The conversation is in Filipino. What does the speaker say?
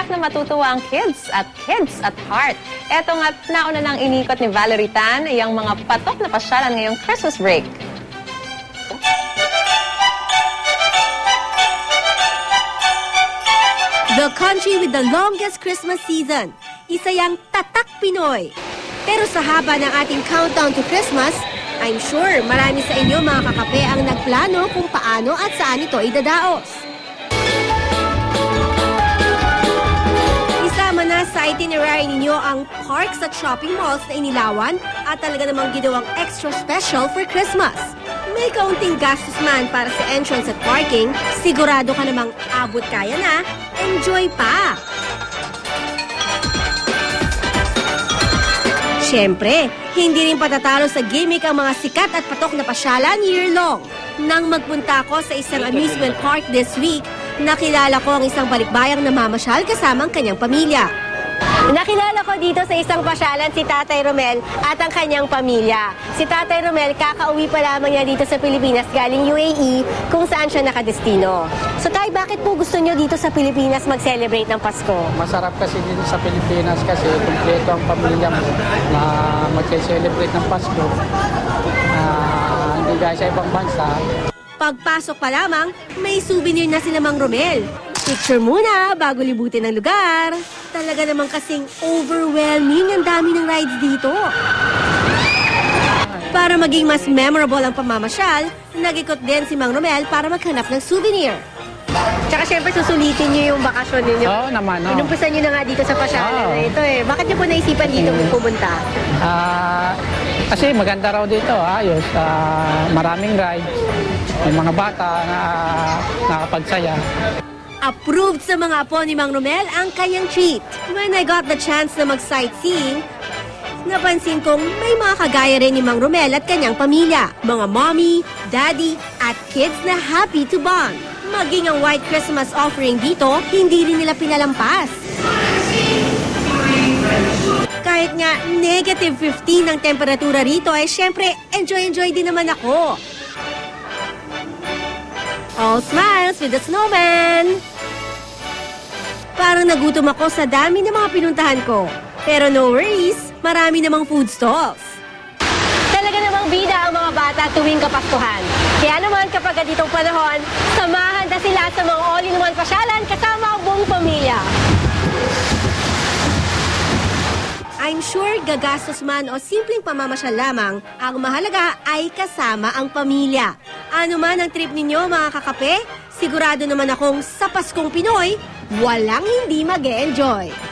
Tiyak na matutuwa ang kids at kids at heart. Eto nga't nauna nang inikot ni Valerie Tan yung mga patok na pasyalan ngayong Christmas break. The country with the longest Christmas season. Isa yang Tatak Pinoy. Pero sa haba ng ating countdown to Christmas, I'm sure marami sa inyo mga kakape ang nagplano kung paano at saan ito idadaos. Itinerary ninyo ang parks at shopping malls na inilawan at talaga namang ginawang extra special for Christmas. May kaunting gastos man para sa entrance at parking, sigurado ka namang abot kaya na, enjoy pa! Siyempre, hindi rin patatalo sa gimmick ang mga sikat at patok na pasyalan year-long. Nang magpunta ako sa isang amusement park this week, nakilala ko ang isang balikbayang namamasyal kasama ang kanyang pamilya. Nakilala ko dito sa isang pasyalan si Tatay Romel at ang kanyang pamilya. Si Tatay Romel, kakauwi pa lamang niya dito sa Pilipinas galing UAE kung saan siya nakadestino. So tay, bakit po gusto niyo dito sa Pilipinas mag-celebrate ng Pasko? Masarap kasi dito sa Pilipinas kasi kumpleto ang pamilya mo na mag-celebrate ng Pasko. Ah, hindi gaya sa ibang bansa. Pagpasok pa lamang, may souvenir na si Mang Romel. Picture muna bago libutin ang lugar. Talaga namang kasing overwhelming ang dami ng rides dito. Para maging mas memorable ang pamamasyal, nag-ikot din si Mang Romel para maghanap ng souvenir. Tsaka syempre susulitin niyo yung bakasyon ninyo. Oo naman, oo. Inumpisan niyo na nga dito sa pasyalan Oo. na ito eh. Bakit niyo po naisipan dito pumunta? Ah, kasi maganda raw dito, ayos. Ah, maraming rides. May mga bata na nakapagsaya. Approved sa mga apo ni Mang Romel ang kanyang treat. When I got the chance na mag-sightseeing, napansin kong may mga kagaya rin ni Mang Romel at kanyang pamilya. Mga mommy, daddy, at kids na happy to bond. Maging ang White Christmas offering dito, hindi rin nila pinalampas. Kahit nga negative 15 ang temperatura rito, ay syempre enjoy-enjoy din naman ako. All smiles with the snowman! Nagutom ako sa dami ng mga pinuntahan ko. Pero no worries, marami namang food stalls. Talaga namang bida ang mga bata tuwing kapaskuhan. Kaya naman kapag ganitong panahon, samahan na sila sa mga all-in-one pasyalan kasama ang buong pamilya. I'm sure gagastos man o simpleng pamamasyal lamang, ang mahalaga ay kasama ang pamilya. Ano man ang trip ninyo mga kakape, sigurado naman akong sa Paskong Pinoy, walang hindi mag enjoy